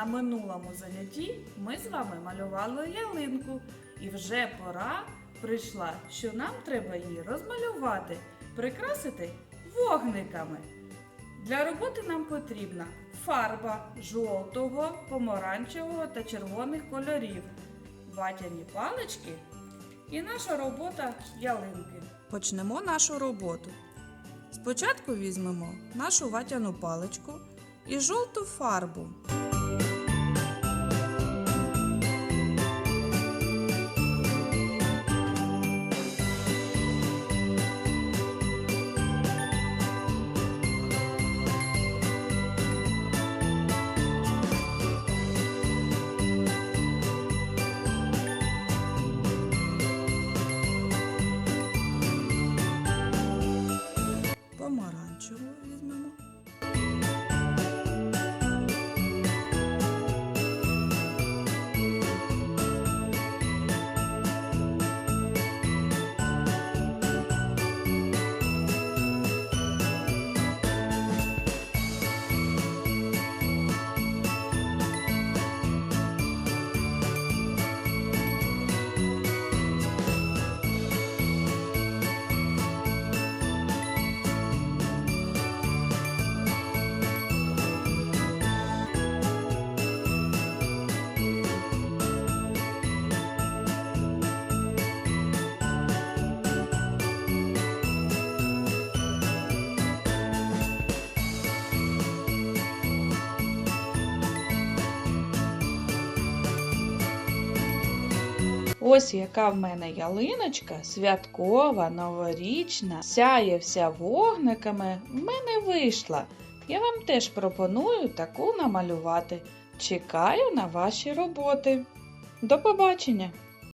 на минулому занятті ми з вами малювали ялинку, і вже пора прийшла, що нам треба її розмалювати, прикрасити вогниками. Для роботи нам потрібна фарба жовтого, помаранчевого та червоних кольорів, ватяні палички і наша робота ялинки. Почнемо нашу роботу. Спочатку візьмемо нашу ватяну паличку і жовту фарбу. Помаранчеву візьмемо. Ось яка в мене ялиночка, святкова, новорічна, сяє вся вогниками, в мене вийшла. Я вам теж пропоную таку намалювати. Чекаю на ваші роботи. До побачення!